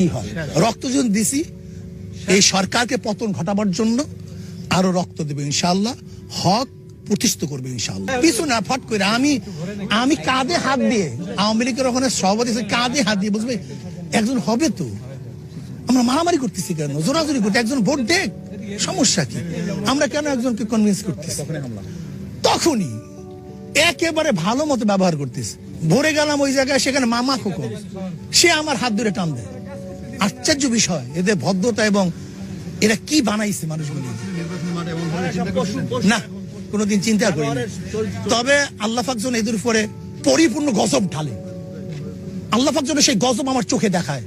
কি হয়? রক্ত যখন দিছি, এই সরকারকে পতন ঘটাবার জন্য আরও রক্ত দেবে ইনশাল্লাহ হক প্রতিষ্ঠিত করবে ইনশাআল্লাহ। কিছু না, ফট করে। আমি আমি কাঁধে হাত দিয়ে, আওয়ামী লীগের ওখানে সভাপতি কাঁধে হাত দিয়ে বুঝবে একজন হবে তো? আমরা মারামারি করতেছি কেন? জোরাজোরি করতে, একজন ভোট দেখ, সমস্যা কি? আমরা কেন একজনকে কনভিন্স করতেছি? তখনই একেবারে ভালো মতো ব্যবহার করতেছি। ভরে গেলাম ওই জায়গায়, সেখানে মামা খোকন, সে আমার হাত ধরে টান দেয়। আশ্চর্য বিষয় এদের ভদ্রতা এবং এরা কি বানাইছে মানুষগুলি। না কোনোদিন চিন্তা করি তবে আল্লাহ ফাকজন এদের উপরে পরিপূর্ণ গজব ঢালে আল্লাহ ফাকজন সেই গজব আমার চোখে দেখায়।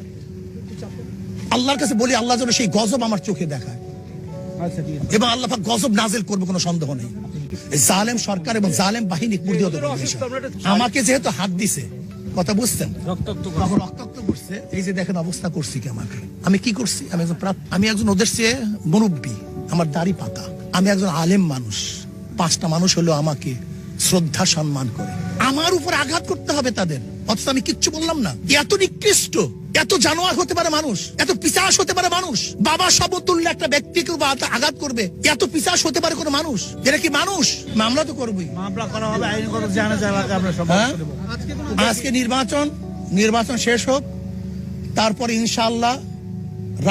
আল্লাহর কাছে বলি আল্লাহ যেন সেই গজব আমার চোখে দেখায়। এবং আল্লাহ পাক গজব নাজিল করবে কোনো সন্দেহ নেই। জালেম সরকার এবং জালেম বাহিনী আমাকে যেহেতু হাত দিছে কথা বুঝছেন? তখন রক্তাক্ত করছে। এই যে দেখেন অবস্থা করছি কি আমাকে? আমি কি করছি? আমি একজন আমি একজন ওদের চেয়ে মুরব্বী আমার দাড়ি পাতা। আমি একজন আলেম মানুষ। পাঁচটা মানুষ হলো আমাকে শ্রদ্ধা সম্মান করে। আমার উপর আঘাত করতে হবে তাদের। অথচ আমি কিচ্ছু বললাম না। এত নিকৃষ্ট। এত জানোয়ার হতে পারে মানুষ এত পিসাস হতে পারে মানুষ বাবা সমতুল্য একটা ব্যক্তিকে আঘাত করবে এত পিসাস হতে পারে কোনো মানুষ? এরা কি মানুষ? মামলা তো করবই। মামলা করা হবে আইনগত জানা যাবে আমরা হ্যাঁ? আজকে নির্বাচন নির্বাচন শেষ হোক তারপরে ইনশাআল্লাহ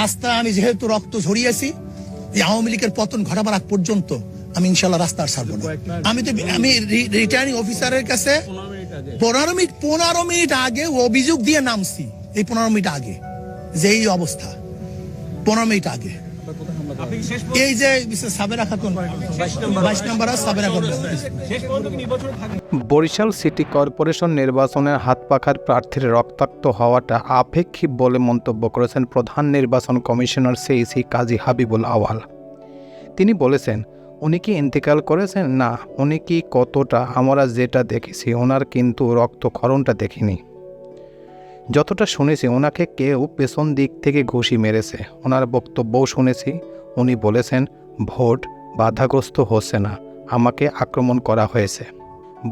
রাস্তায় আমি যেহেতু রক্ত ঝরিয়েছি এই আওয়ামী লীগের পতন ঘটাবার আগ পর্যন্ত আমি ইনশাল্লাহ রাস্তা আর ছাড়বো না। আমি তো আমি রিটার্নিং অফিসারের কাছে পনেরো মিনিট পনেরো মিনিট আগে অভিযোগ দিয়ে নামছি। এই পনেরো মিনিট আগে, যে এই অবস্থা, পনেরো মিনিট আগে। এই যে সাবেরা খাতুন বাইশ number Sabera Barishal city corporation নির্বাচনের হাত পাখার প্রার্থীর রক্তাক্ত হওয়াটা আপেক্ষিক বলে মন্তব্য করেছেন প্রধান নির্বাচন কমিশনার সেইসি কাজী হাবিবুল আওয়াল তিনি বলেছেন, উনি কি ইন্তেকাল করেছেন? না, উনি কি কতটা? আমরা যেটা দেখেছি, ওনার কিন্তু রক্তক্ষরণটা দেখিনি। যতটা শুনেছি, ওনাকে কেউ পেছন দিক থেকে ঘুষি মেরেছে। ওনার বক্তব্যও শুনেছি। উনি বলেছেন, ভোট বাধাগ্রস্ত হচ্ছে না। আমাকে আক্রমণ করা হয়েছে।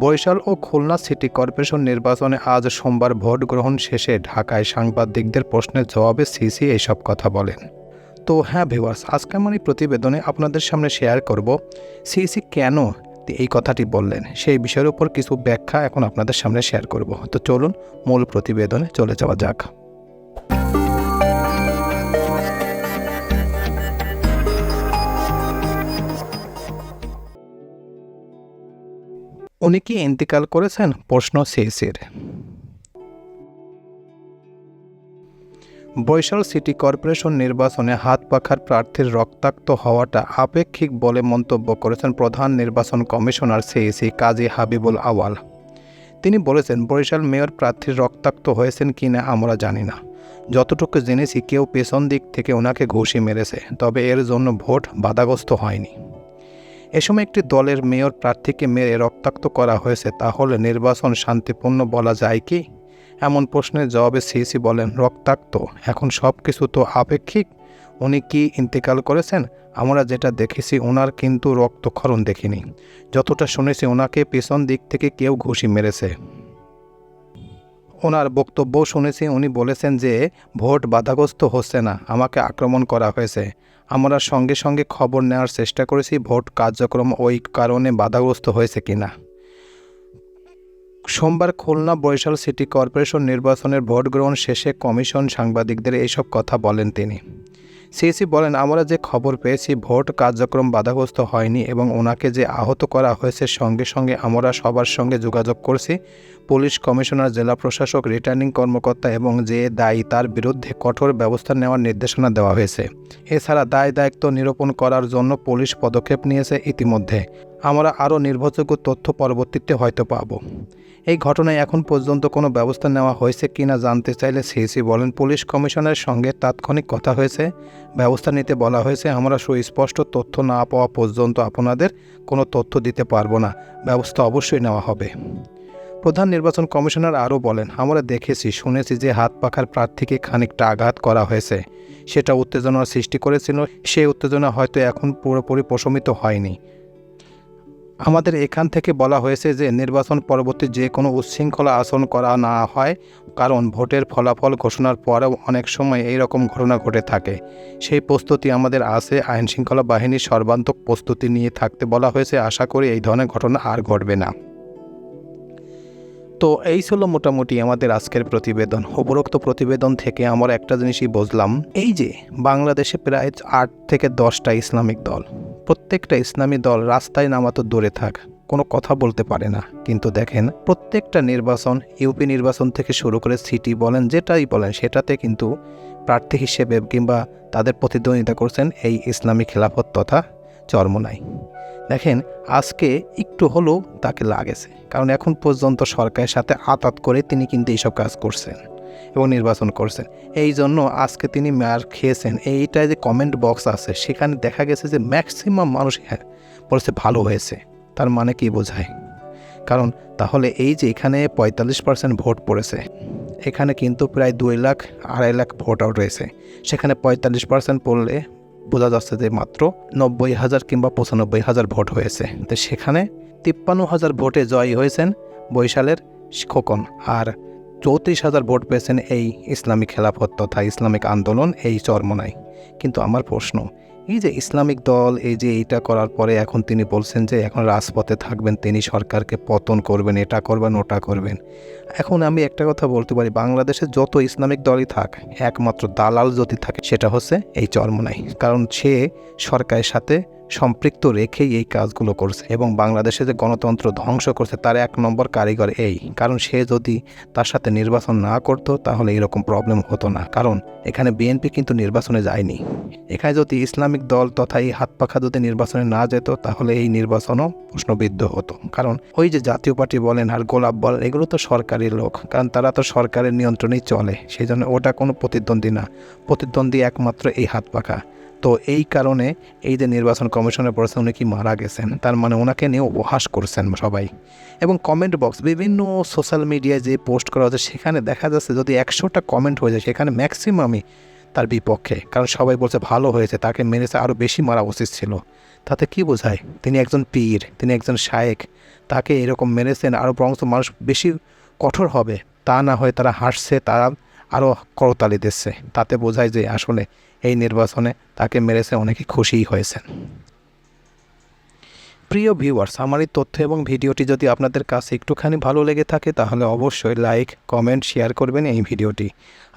বরিশাল ও খুলনা সিটি কর্পোরেশন নির্বাচনে আজ সোমবার ভোট গ্রহণ শেষে ঢাকায় সাংবাদিকদের প্রশ্নের জবাবে সিসি এইসব কথা বলেন। তো হ্যাঁ ভিউয়ার্স, আজকে আমার এই প্রতিবেদনে আপনাদের সামনে শেয়ার করব, সিসি কেন এই কথাটি বললেন। সেই বিষয়ের উপর কিছু ব্যাখ্যা এখন আপনাদের সামনে শেয়ার করব। তো চলুন, মূল প্রতিবেদনে চলে যাওয়া যাক। উনি কি ইন্তেকাল করেছেন? প্রশ্ন সিসির বরিশাল সিটি কর্পোরেশন নির্বাচনে হাত পাখার প্রার্থীর রক্তাক্ত হওয়াটা আপেক্ষিক বলে মন্তব্য করেছেন প্রধান নির্বাচন কমিশনার সিইসি কাজী হাবিবুল আওয়াল। তিনি বলেছেন, বরিশাল মেয়র প্রার্থীর রক্তাক্ত হয়েছেন কিনা আমরা জানি না। যতটুকু জেনেছি, কেউ পেছন দিক থেকে ওনাকে ঘুষি মেরেছে, তবে এর জন্য ভোট বাধাগ্রস্ত হয়নি। এ সময় একটি দলের মেয়র প্রার্থীকে মেরে রক্তাক্ত করা হয়েছে, তাহলে নির্বাচন শান্তিপূর্ণ বলা যায় কি? এমন প্রশ্নের জবাবে সিসি বলেন, রক্তাক্ত। এখন সব কিছু তো আপেক্ষিক। উনি কি ইন্তেকাল করেছেন? আমরা যেটা দেখেছি ওনার কিন্তু রক্তক্ষরণ দেখিনি। যতটা শুনেছি ওনাকে পেছন দিক থেকে কেউ ঘুষি মেরেছে। ওনার বক্তব্য শুনেছি, উনি বলেছেন যে, ভোট বাধাগ্রস্ত হচ্ছে না। আমাকে আক্রমণ করা হয়েছে। আমরা সঙ্গে সঙ্গে খবর নেওয়ার চেষ্টা করেছি, ভোট কার্যক্রম ওই কারণে বাধাগ্রস্ত হয়েছে কিনা। সোমবার খুলনা বরিশাল সিটি কর্পোরেশন নির্বাচনের ভোট গ্রহণ শেষে কমিশন সাংবাদিকদের এইসব কথা বলেন তিনি। সিসি বলেন, আমরা যে খবর পেয়েছি, ভোট কার্যক্রম বাধাগ্রস্ত হয়নি এবং ওনাকে যে আহত করা হয়েছে, সঙ্গে সঙ্গে আমরা সবার সঙ্গে যোগাযোগ করছি। পুলিশ কমিশনার, জেলা প্রশাসক, রিটার্নিং কর্মকর্তা এবং যে দায়ী তার বিরুদ্ধে কঠোর ব্যবস্থা নেওয়ার নির্দেশনা দেওয়া হয়েছে। এছাড়া দায় দায়িত্ব নিরূপণ করার জন্য পুলিশ পদক্ষেপ নিয়েছে ইতিমধ্যে। আমরা আরও নির্ভরযোগ্য তথ্য পরবর্তীতে হয়তো পাব। এই ঘটনায় এখন পর্যন্ত কোনো ব্যবস্থা নেওয়া হয়েছে কি না জানতে চাইলে সিসি বলেন, পুলিশ কমিশনের সঙ্গে তাৎক্ষণিক কথা হয়েছে, ব্যবস্থা নিতে বলা হয়েছে। আমরা সুস্পষ্ট তথ্য না পাওয়া পর্যন্ত আপনাদের কোনো তথ্য দিতে পারব না। ব্যবস্থা অবশ্যই নেওয়া হবে। প্রধান নির্বাচন কমিশনার আরও বলেন, আমরা দেখেছি, শুনেছি যে হাত পাখার প্রার্থীকে খানিকটা আঘাত করা হয়েছে। সেটা উত্তেজনার সৃষ্টি করেছিল। সেই উত্তেজনা হয়তো এখন পুরোপুরি প্রশমিত হয়নি। আমাদের এখান থেকে বলা হয়েছে যে নির্বাচন পরবর্তী যে কোনো উচ্ছৃঙ্খলা আচরণ করা না হয়, কারণ ভোটের ফলাফল ঘোষণার পরেও অনেক সময় এই রকম ঘটনা ঘটে থাকে। সেই প্রস্তুতি আমাদের আছে, আইন শৃঙ্খলা বাহিনীর সর্বান্তক প্রস্তুতি নিয়ে থাকতে বলা হয়েছে। আশা করি এই ধরনের ঘটনা আর ঘটবে না। তো এই ছিল মোটামুটি আমাদের আজকের প্রতিবেদন। উপরোক্ত প্রতিবেদন থেকে আমরা একটা জিনিসই বুঝলাম, এই যে বাংলাদেশে প্রায় আট থেকে দশটা ইসলামিক দল। প্রত্যেকটা ইসলামী দল রাস্তায় নামা তো দূরে থাক, কোনো কথা বলতে পারে না। কিন্তু দেখেন, প্রত্যেকটা নির্বাচন ইউপি নির্বাচন থেকে শুরু করে সিটি বলেন, যেটাই বলেন, সেটাতে কিন্তু প্রার্থী হিসেবে কিংবা তাদের প্রতিদ্বন্দ্বিতা করছেন এই ইসলামী খেলাফত তথা চরমনাই। দেখেন, আজকে একটু হলেও তাকে লাগেছে, কারণ এখন পর্যন্ত সরকারের সাথে আতাত করে তিনি কিন্তু এইসব কাজ করছেন। এবং নির্বাচন করছেন। এই জন্য আজকে তিনি মার খেয়েছেন। এইটায় যে কমেন্ট বক্স আছে, সেখানে দেখা গেছে যে ম্যাক্সিমাম মানুষ হ্যাঁ বলছে ভালো হয়েছে। তার মানে কি বোঝায়? কারণ তাহলে এই যে এখানে পঁয়তাল্লিশ পার্সেন্ট ভোট পড়েছে, এখানে কিন্তু প্রায় দুই লাখ, আড়াই লাখ ভোট আউট রয়েছে সেখানে পঁয়তাল্লিশ পার্সেন্ট পড়লে বোঝা যাচ্ছে যে মাত্র নব্বই হাজার কিংবা পঁচানব্বই হাজার ভোট হয়েছে। তো সেখানে তিপ্পান্ন হাজার ভোটে জয়ী হয়েছেন বৈশালের খোকন। আর চৌত্রিশ হাজার ভোট পেয়েছেন এই ইসলামিক খেলাফত তথা ইসলামিক আন্দোলন এই চরমনায়। কিন্তু আমার প্রশ্ন, এই যে ইসলামিক দল, এই যে এইটা করার পরে এখন তিনি বলছেন যে এখন রাজপথে থাকবেন, তিনি সরকারকে পতন করবেন, এটা করবেন, ওটা করবেন। এখন আমি একটা কথা বলতে পারি, বাংলাদেশে যত ইসলামিক দলই থাক, একমাত্র দালাল যদি থাকে, সেটা হচ্ছে এই চরমনাই। কারণ সে সরকারের সাথে সম্পৃক্ত রেখেই এই কাজগুলো করছে এবং বাংলাদেশে যে গণতন্ত্র ধ্বংস করছে, তার এক নম্বর কারিগর এই। কারণ সে যদি তার সাথে নির্বাচন না করতো, তাহলে এরকম প্রবলেম হতো না। কারণ এখানে বিএনপি কিন্তু নির্বাচনে যায়নি। এখানে যদি ইসলামিক দল তথা এই হাত পাখা যদি নির্বাচনে না যেত, তাহলে এই নির্বাচনও প্রশ্নবিদ্ধ হতো। কারণ ওই যে জাতীয় পার্টি বলেন আর গোলাপ বলেন, এগুলো তো সরকারি লোক। কারণ তারা তো সরকারের নিয়ন্ত্রণেই চলে। সেই জন্য ওটা কোনো প্রতিদ্বন্দ্বী না। প্রতিদ্বন্দ্বী একমাত্র এই হাত পাখা। তো এই কারণে এই যে নির্বাচন কমিশনের পড়েছে উনি কি মারা গেছেন, তার মানে ওনাকে নিয়ে উপহাস করছেন সবাই। এবং কমেন্ট বক্স বিভিন্ন সোশ্যাল মিডিয়ায় যে পোস্ট করা হচ্ছে, সেখানে দেখা যাচ্ছে যদি একশোটা কমেন্ট হয়ে যায়, সেখানে ম্যাক্সিমামই তার বিপক্ষে। কারণ সবাই বলছে ভালো হয়েছে, তাকে মেরেছে আরও বেশি মারা উচিত ছিল। তাতে কি বোঝায়? তিনি একজন পীর, তিনি একজন শায়েক। তাকে এরকম মেরেছেন আরও বরং মানুষ বেশি কঠোর হবে, তা না হয়ে তারা হাসছে, তারা আরও করতালি দিচ্ছে। তাতে বোঝায় যে আসলে এই নির্বাচনে তাকে মেরেছে, অনেকে খুশিই হয়েছেন। প্রিয় ভিউয়ার্স আমার এই তথ্য এবং ভিডিওটি যদি আপনাদের কাছে একটুখানি ভালো লেগে থাকে, তাহলে অবশ্যই লাইক কমেন্ট শেয়ার করবেন এই ভিডিওটি।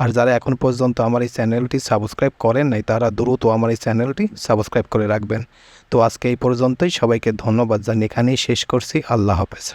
আর যারা এখন পর্যন্ত আমার এই চ্যানেলটি সাবস্ক্রাইব করেন নাই, তারা দ্রুত আমার এই চ্যানেলটি সাবস্ক্রাইব করে রাখবেন। তো আজকে এই পর্যন্তই, সবাইকে ধন্যবাদ জানিয়ে এখানেই শেষ করছি। আল্লাহ হাফেজ।